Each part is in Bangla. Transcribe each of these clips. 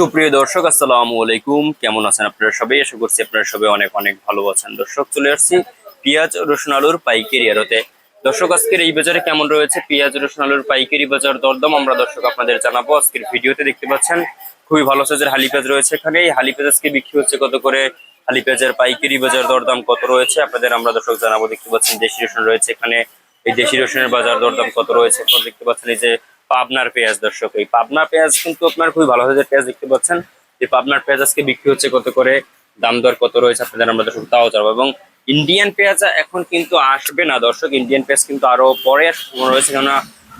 সুপ্রিয় দর্শক, আসসালামু আলাইকুম। কেমন আছেন আপনারা সবাই? আশা করছি আপনারা সবাই অনেক অনেক ভালো আছেন। দর্শক, চলে আসছি পেঁয়াজ, রসুন, আলুর পাইকারি আড়তে দর্শক, আজকের এই বাজারে কেমন রয়েছে? পেঁয়াজ, রসুন, আলুর পাইকারি বাজার দরদাম আমরা দর্শক আপনাদের জানাব। আজকের ভিডিওতে দেখতে পাচ্ছেন, খুবই ভালো সাইজের হালি পেঁয়াজ রয়েছে এখানে। এই হালি পেঁয়াজ আজকে বিক্রি হচ্ছে কত করে? হালি পেঁয়াজের পাইকারি বাজার দরদাম কত রয়েছে? আপনাদের আমরা দর্শক জানাব। দেখতে পাচ্ছেন, দেশি রসুন রয়েছে এখানে। এই দেশি রসুনের বাজার দরদাম কত রয়েছে? দেখতে পাচ্ছেন, এই যে পাবনার পেঁয়াজ, দর্শক। এই পাবনার পেঁয়াজ কিন্তু আপনার খুবই ভালো সাইজের পেঁয়াজ দেখতে পাচ্ছেন যে পাবনার পেঁয়াজ আজকে বিক্রি হচ্ছে কত করে, দাম দর কত রয়েছে আপনাদের আমরা দর্শক তাও জানাব। এবং ইন্ডিয়ান পেঁয়াজ এখন কিন্তু আসবে না দর্শক। ইন্ডিয়ান পেঁয়াজ কিন্তু আরও পরে রয়েছে, কেননা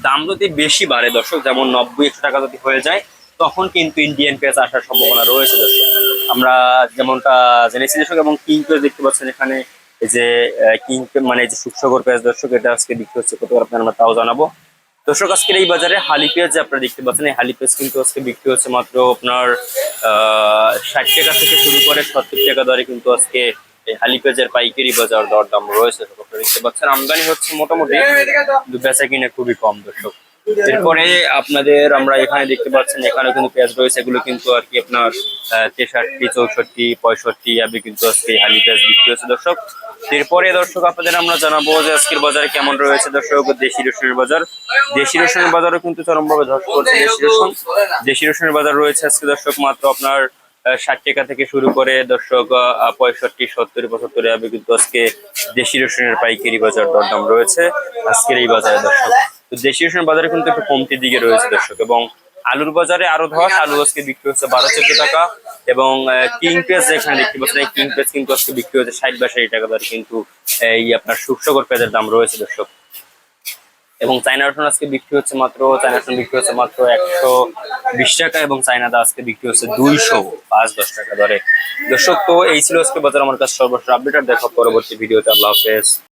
দাম যদি বেশি বাড়ে দর্শক, যেমন নব্বই, একশো টাকা যদি হয়ে যায়, তখন কিন্তু ইন্ডিয়ান পেঁয়াজ আসার সম্ভাবনা রয়েছে দর্শক। আমরা যেমনটা জেনেছি দর্শক, এবং কিং পেঁয়াজ দেখতে পাচ্ছেন এখানে যে কিং মানে যে সুখসাগর পেঁয়াজ দর্শক, এটা আজকে বিক্রি হচ্ছে কত করে আপনার আমরা তাও জানাব। দর্শক, আজকের এই বাজারে হালি পেঁয়াজ আপনারা দেখতে পাচ্ছেন, এই হালি পেঁয়াজ কিন্তু আজকে বিক্রি হচ্ছে মাত্র আপনার ষাট টাকা থেকে শুরু করে সত্তর টাকা দরে কিন্তু আজকে এই হালি পেঁয়াজের পাইকারি বাজার দরদাম রয়েছে। আপনারা দেখতে পাচ্ছেন, আমদানি হচ্ছে মোটামুটি। বেচা কিনে খুবই কম দর্শক। এরপরে আপনাদের আমরা এখানে দেখতে পাচ্ছেন এখানে কিন্তু পেঁয়াজ রয়েছে। এগুলো কিন্তু আর কি আপনার তেষট্টি, চৌষট্টি, পঁয়ষট্টি আবে কিন্তু আজকে হালি পেঁয়াজ বিক্রি হচ্ছে দর্শক। এরপরে, দর্শক, আপনাদের আমরা জানাব যে আজকের বাজারে কেমন রয়েছে, দর্শক, দেশি রসুনের বাজার। দেশি রসুনের বাজারও কিন্তু চরমভাবে ধস করছে দেশি রসুন। দেশি রসুনের বাজার রয়েছে আজকে, দর্শক, মাত্র আপনার ষাট টাকা থেকে শুরু করে, দর্শক পঁয়ষট্টি, সত্তর, পঁচাত্তর আবে কিন্তু আজকে দেশি রসুনের পাইকারি বাজার দরদাম রয়েছে আজকের এই বাজারে, দর্শক। তো দেশি রসুন বাজারে কিন্তু একটু কমতির দিকে রয়েছে দর্শক। এবং আলুর বাজারে আরও ধস আলু আজকে বিক্রি হচ্ছে বারো চোদ্দ টাকা এবং কিং পেঁয়াজ যেখানে দেখতে পাচ্ছেন কিং পেঁয়াজ কিন্তু আজকে বিক্রি হচ্ছে ষাট বা ষাট টাকা দরে কিন্তু, এই আপনার সুখসাগর পেঁয়াজের দাম রয়েছে দর্শক। এবং চায়না রসুন আজকে বিক্রি হচ্ছে মাত্র, চায়না রসুন বিক্রি হচ্ছে মাত্র একশো বিশ টাকা এবং চায়নাদা আজকে বিক্রি হচ্ছে দুইশো পাঁচ দশ টাকা দরে। দর্শক, তো এই ছিল আজকে বাজার, আমার কাছে সর্বশেষ আপডেট আর দেখা পরবর্তী ভিডিওতে। আল্লাহ হাফেজ।